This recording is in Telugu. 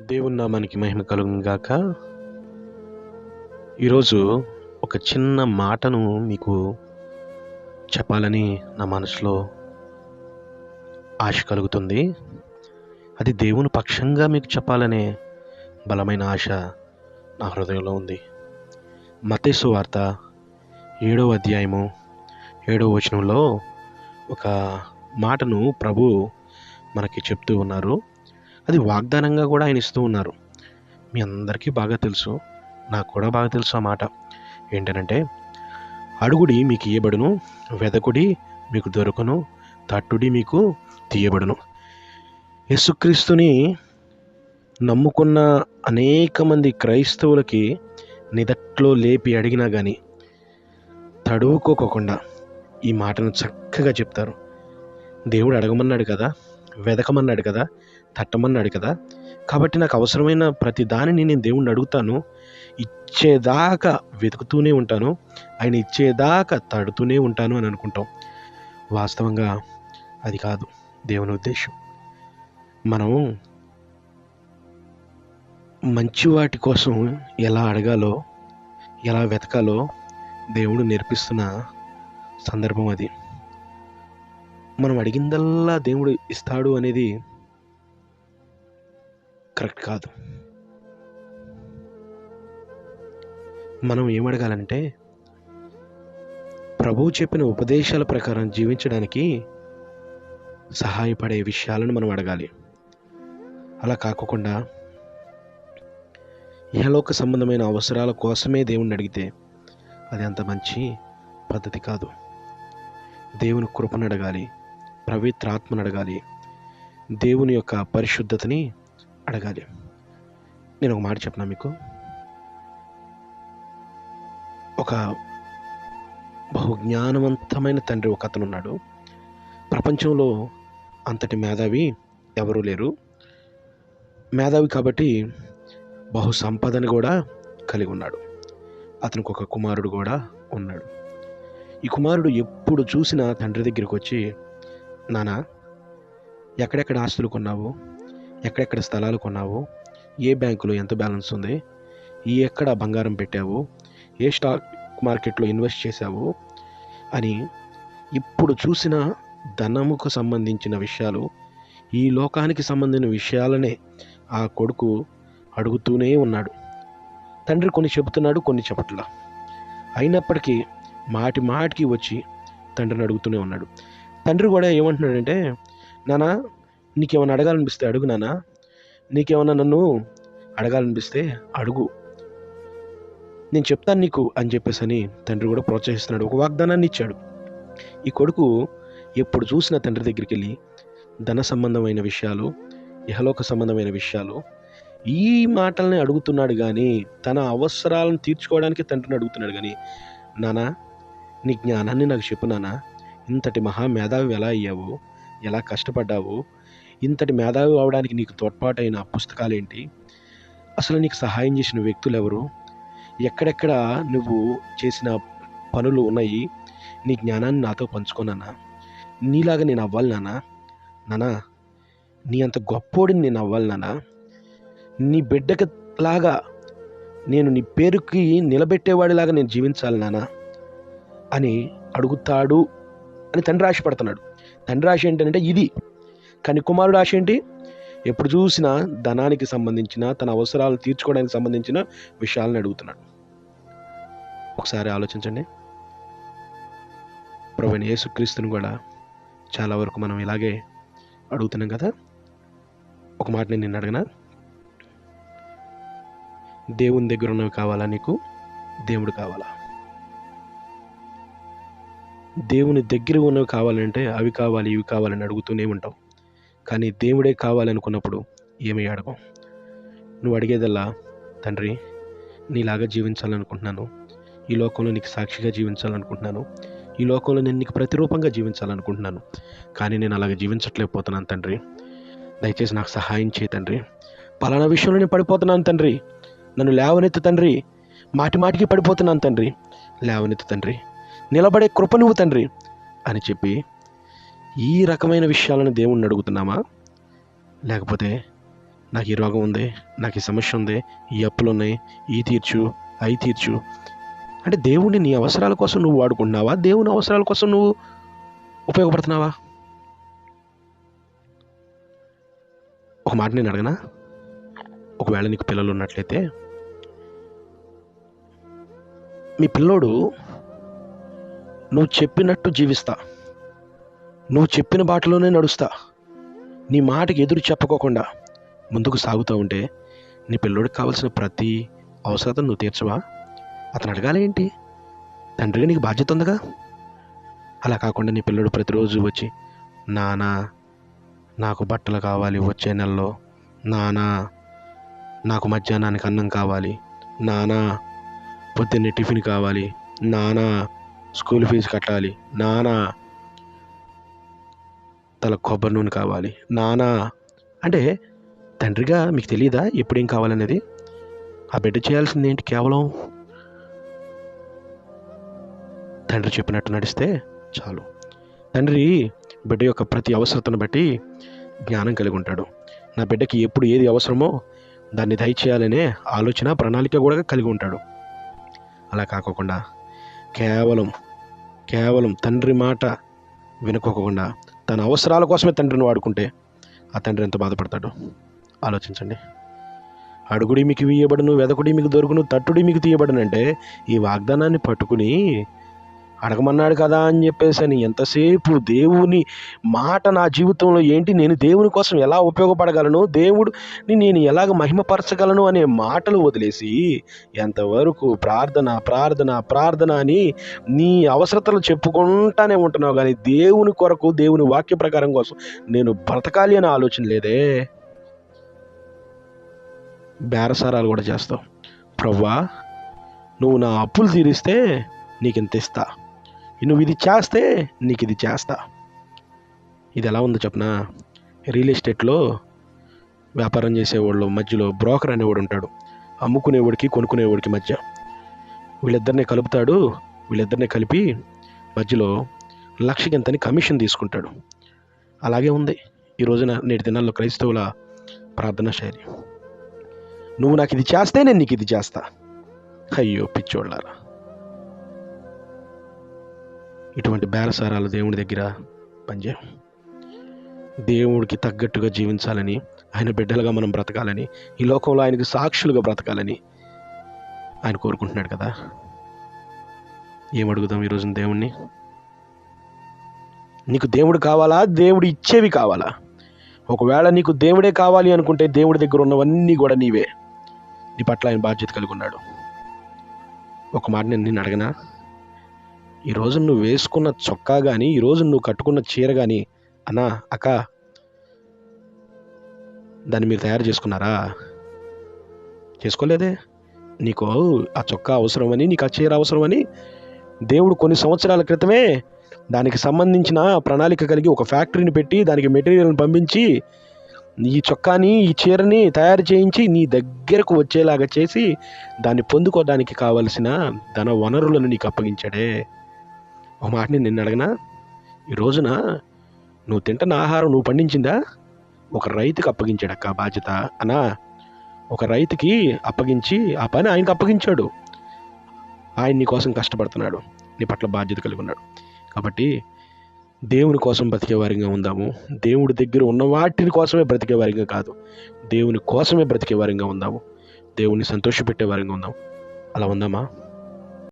దేవుని నామానికి మహిమ కలుగుగాక ఈరోజు ఒక చిన్న మాటను మీకు చెప్పాలని నా మనసులో ఆశ కలుగుతుంది. అది దేవుని పక్షంగా మీకు చెప్పాలనే బలమైన ఆశ నా హృదయంలో ఉంది. మతేసు వార్త ఏడో అధ్యాయము ఏడవ వచనంలో ఒక మాటను ప్రభు మనకి చెప్తూ ఉన్నారు. అది వాగ్దానంగా కూడా ఆయన ఇస్తూ ఉన్నారు. మీ అందరికీ బాగా తెలుసు. నాకు కూడా బాగా తెలుసు ఆ మాట. ఏంటనంటే అడుగుడి మీకు ఇయ్యబడును వెదకుడి మీకు దొరకను తట్టుడి మీకు తీయబడును. యేసుక్రీస్తుని నమ్ముకున్న అనేక మంది క్రైస్తవులకి నిదట్లో లేపి అడిగినా కానీ తడువుకోకుండా ఈ మాటను చక్కగా చెప్తారు. దేవుడు అడగమన్నాడు కదా వెదకమన్నాడు కదా తట్టమన్నాడు కదా. కాబట్టి నాకు అవసరమైన ప్రతి దానిని నేను దేవుణ్ణి అడుగుతాను. ఇచ్చేదాకా వెతుకుతూనే ఉంటాను. ఆయన ఇచ్చేదాకా తడుతూనే ఉంటాను అని అనుకుంటాం. వాస్తవంగా అది కాదు దేవుని ఉద్దేశం. మనం మంచి వాటి కోసం ఎలా అడగాలో ఎలా వెతకాలో దేవుడు నేర్పిస్తున్న సందర్భం అది. మనం అడిగిందల్లా దేవుడు ఇస్తాడు అనేది కరెక్ట్ కాదు. మనం ఏమడగాలంటే ప్రభువు చెప్పిన ఉపదేశాల ప్రకారం జీవించడానికి సహాయపడే విషయాలను మనం అడగాలి. అలా కాకుండా ఇహలోక సంబంధమైన అవసరాల కోసమే దేవుణ్ణి అడిగితే అది అంత మంచి పద్ధతి కాదు. దేవుని కృపను అడగాలి పవిత్రాత్మను అడగాలి దేవుని యొక్క పరిశుద్ధతని అడగాలి. నేను ఒక మాట చెప్పిన మీకు? ఒక బహు జ్ఞానవంతమైన తండ్రి ఒక అతను ఉన్నాడు. ప్రపంచంలో అంతటి మేధావి ఎవరూ లేరు. మేధావి కాబట్టి బహు సంపదని కూడా కలిగి ఉన్నాడు. అతనికి ఒక కుమారుడు కూడా ఉన్నాడు. ఈ కుమారుడు ఎప్పుడు చూసినా తండ్రి దగ్గరికి వచ్చి నానా ఎక్కడెక్కడ ఆస్తులు కొన్నావు? ఎక్కడెక్కడ స్థలాలు కొన్నావు? ఏ బ్యాంకులో ఎంత బ్యాలెన్స్ ఉంది? ఈ ఎక్కడ బంగారం పెట్టావు? ఏ స్టాక్ మార్కెట్లో ఇన్వెస్ట్ చేశావు? అని ఇప్పుడు చూసిన ధనముకు సంబంధించిన విషయాలు ఈ లోకానికి సంబంధించిన విషయాలనే ఆ కొడుకు అడుగుతూనే ఉన్నాడు. తండ్రి కొన్ని చెబుతున్నాడు కొన్ని చెప్పట్లా. అయినప్పటికీ మాటి మాటికి వచ్చి తండ్రిని అడుగుతూనే ఉన్నాడు. తండ్రి కూడా ఏమంటున్నాడంటే నానా నీకేమైనా అడగాలనిపిస్తే అడుగు నానా నీకేమన్నా నన్ను అడగాలనిపిస్తే అడుగు. నేను చెప్తాను నీకు అని చెప్పేసి అని తండ్రి కూడా ప్రోత్సహిస్తున్నాడు. ఒక వాగ్దానాన్ని ఇచ్చాడు. ఈ కొడుకు ఎప్పుడు చూసిన తండ్రి దగ్గరికి వెళ్ళి ధన సంబంధమైన విషయాలు ఇహలోక సంబంధమైన విషయాలు ఈ మాటల్ని అడుగుతున్నాడు కానీ తన అవసరాలను తీర్చుకోవడానికి తండ్రిని అడుగుతున్నాడు కానీ నానా నీ జ్ఞానాన్ని నాకు చెప్పు నానా ఇంతటి మహా మేధావి ఎలా అయ్యావు? ఎలా కష్టపడ్డావు? ఇంతటి మేధావి అవడానికి నీకు తోడ్పాటైన పుస్తకాలు ఏంటి అసలు నీకు సహాయం చేసిన వ్యక్తులు ఎవరు ఎక్కడెక్కడ నువ్వు చేసిన పనులు ఉన్నాయి? నీ జ్ఞానాన్ని నాతో పంచుకోనన్నా నీలాగా నేను అవ్వాలి నానా నానా నీ అంత గొప్పోడిని నేను అవ్వాలి నానా నీ బిడ్డకి లాగా నేను నీ పేరుకి నిలబెట్టేవాడిలాగా నేను జీవించాలి నానా అని అడుగుతాడు అని తండ్రి ఆశపడుతున్నాడు. తండ్రి ఆశ ఏంటంటే ఇది. కానీ కుమారుడు ఆశ ఏంటి? ఎప్పుడు చూసినా ధనానికి సంబంధించిన తన అవసరాలు తీర్చుకోవడానికి సంబంధించిన విషయాలను అడుగుతున్నాడు. ఒకసారి ఆలోచించండి. ప్రభుని యేసుక్రీస్తుని కూడా చాలా వరకు మనం ఇలాగే అడుగుతున్నాం కదా? ఒక మాట నేను నిన్న అడగనా? దేవుని దగ్గర ఉన్నవి కావాలా నీకు? దేవుడు కావాలా? దేవుని దగ్గర ఉన్నవి కావాలంటే అవి కావాలి ఇవి కావాలని అడుగుతూనే ఉంటావు. కానీ దేవుడే కావాలనుకున్నప్పుడు ఏమీ అడగం. నువ్వు అడిగేదల్లా తండ్రి నీలాగా జీవించాలనుకుంటున్నాను. ఈ లోకంలో నీకు సాక్షిగా జీవించాలనుకుంటున్నాను. ఈ లోకంలో నేను నీకు ప్రతిరూపంగా జీవించాలనుకుంటున్నాను. కానీ నేను అలాగ జీవించట్లేకపోతున్నాను తండ్రి. దయచేసి నాకు సహాయం చేయి తండ్రి. పలానా విషయంలో నేను పడిపోతున్నాను తండ్రి. నన్ను లేవనెత్తు తండ్రి. మాటి మాటికి పడిపోతున్నాను తండ్రి. లేవనెత్తు తండ్రి. నిలబడే కృప నువ్వు తండ్రి అని చెప్పి ఈ రకమైన విషయాలను దేవుణ్ణి అడుగుతున్నామా? లేకపోతే నాకు ఈ రోగం ఉంది నాకు ఈ సమస్య ఉంది ఈ అప్పులు ఉన్నాయి ఈ తీర్చు అవి తీర్చు. అంటే దేవుణ్ణి నీ అవసరాల కోసం నువ్వు వాడుకుంటున్నావా? దేవుని అవసరాల కోసం నువ్వు ఉపయోగపడుతున్నావా? ఒక మాట నేను అడగనా? ఒకవేళ నీకు పిల్లలు ఉన్నట్లయితే. మీ పిల్లోడు నువ్వు చెప్పినట్టు జీవిస్తా. నువ్వు చెప్పిన బాటలోనే నడుస్తా. నీ మాటకి ఎదురు చెప్పకోకుండా ముందుకు సాగుతూ ఉంటే నీ పిల్లోడికి కావాల్సిన ప్రతి అవసరతను నువ్వు తీర్చవా? అతను అడగాలి ఏంటి? తండ్రిగా నీకు బాధ్యత ఉందిగా? అలా కాకుండా నీ పిల్లడు ప్రతిరోజు వచ్చి నానా నాకు బట్టలు కావాలి వచ్చే నెలలో. నానా నాకు మధ్యాహ్నానికి అన్నం కావాలి. నానా పొద్దున్నే టిఫిన్ కావాలి. నానా స్కూల్ ఫీజు కట్టాలి. నానా తల కొబ్బరి నూనె కావాలి. నానా అంటే తండ్రిగా మీకు తెలియదా ఎప్పుడేం కావాలనేది? ఆ బిడ్డ చేయాల్సింది ఏంటి కేవలం? తండ్రి చెప్పినట్టు నడిస్తే చాలు. తండ్రి బిడ్డ యొక్క ప్రతి అవసరతను బట్టి జ్ఞానం కలిగి ఉంటాడు. నా బిడ్డకి ఎప్పుడు ఏది అవసరమో దాన్ని దయచేయాలనే ఆలోచన ప్రణాళిక కూడా కలిగి ఉంటాడు. అలా కాకోకుండా కేవలం కేవలం తండ్రి మాట వినుకోకుండా తన అవసరాల కోసమే తండ్రిని వాడుకుంటే ఆ తండ్రి ఎంత బాధపడతాడు? ఆలోచించండి. అడుగుడి మీకు ఇయ్యబడును వెదకుడి మీకు దొరుకును తట్టుడి మీకు తీయబడనంటే ఈ వాగ్దానాన్ని పట్టుకుని అడగమన్నాడు కదా అని చెప్పేసి అని ఎంతసేపు దేవుని మాట నా జీవితంలో ఏంటి? నేను దేవుని కోసం ఎలా ఉపయోగపడగలను? దేవుడిని నేను ఎలాగ మహిమపరచగలను అనే మాటలు వదిలేసి ఎంతవరకు ప్రార్థన ప్రార్థన ప్రార్థన అని నీ అవసరతలు చెప్పుకుంటానే ఉంటున్నావు కానీ దేవుని కొరకు దేవుని వాక్య ప్రకారం కోసం నేను బ్రతకాలి అనే ఆలోచన లేదే. బేరసారాలు కూడా చేస్తావు. ప్రవ్వా నువ్వు నా అప్పులు తీరిస్తే నీకు ఇంత ఇస్తా. నువ్వు ఇది చేస్తే నీకు ఇది చేస్తా. ఇది ఎలా ఉందో చెప్పనా? రియల్ ఎస్టేట్లో వ్యాపారం చేసేవాళ్ళు మధ్యలో బ్రోకర్ అనేవాడు ఉంటాడు. అమ్ముకునేవాడికి కొనుక్కునేవాడికి మధ్య వీళ్ళిద్దరిని కలుపుతాడు. వీళ్ళిద్దరిని కలిపి మధ్యలో లక్షకింతని కమిషన్ తీసుకుంటాడు. అలాగే ఉంది. ఈ రోజున నేటి దినాల్లో క్రైస్తవుల ప్రార్థనా శైలి. నువ్వు నాకు ఇది చేస్తే నేను నీకు ఇది చేస్తా. అయ్యో పిచ్చోళ్ళారా. ఇటువంటి బేరసారాలు దేవుడి దగ్గర పనిచేయం దేవుడికి తగ్గట్టుగా జీవించాలని ఆయన బిడ్డలుగా మనం బ్రతకాలని ఈ లోకంలో ఆయనకి సాక్షులుగా బ్రతకాలని ఆయన కోరుకుంటున్నాడు కదా. ఏమడుగుదాం ఈరోజు దేవుణ్ణి? నీకు దేవుడు కావాలా? దేవుడు ఇచ్చేవి కావాలా? ఒకవేళ నీకు దేవుడే కావాలి అనుకుంటే దేవుడి దగ్గర ఉన్నవన్నీ కూడా నీవే. నీ పట్ల ఆయన బాధ్యత కలిగి ఉన్నాడు. ఒక మాట నేను నిన్ను అడగనా? ఈరోజు నువ్వు వేసుకున్న చొక్కా కానీ ఈరోజు నువ్వు కట్టుకున్న చీర కానీ అన్నా అక్క దాన్ని మీరు తయారు చేసుకున్నారా? చేసుకోలేదే? నీకు ఆ చొక్కా అవసరమని నీకు ఆ చీర అవసరమని దేవుడు కొన్ని సంవత్సరాల క్రితమే దానికి సంబంధించిన ప్రణాళిక కలిగి ఒక ఫ్యాక్టరీని పెట్టి దానికి మెటీరియల్ని పంపించి ఈ చొక్కాని ఈ చీరని తయారు చేయించి నీ దగ్గరకు వచ్చేలాగా చేసి దాన్ని పొందుకోవడానికి కావలసిన ధన వనరులను నీకు అప్పగించాడే. ఒక మాట నేను నిన్ను అడగనా? ఈ రోజున నువ్వు తింటున్న ఆహారం నువ్వు పండించిందా? ఒక రైతుకి అప్పగించాడు అక్క బాధ్యత. అనా ఒక రైతుకి అప్పగించి ఆ పని ఆయనకు అప్పగించాడు. ఆయన నీ కోసం కష్టపడుతున్నాడు. నీ పట్ల బాధ్యత కలిగి ఉన్నాడు. కాబట్టి దేవుని కోసం బ్రతికేవారిగా ఉందాము. దేవుడి దగ్గర ఉన్న వాటిని కోసమే బ్రతికేవారిగా కాదు. దేవుని కోసమే బ్రతికేవారిగా ఉందాము. దేవుని సంతోషపెట్టే వారిగా ఉందాము. అలా ఉందామా?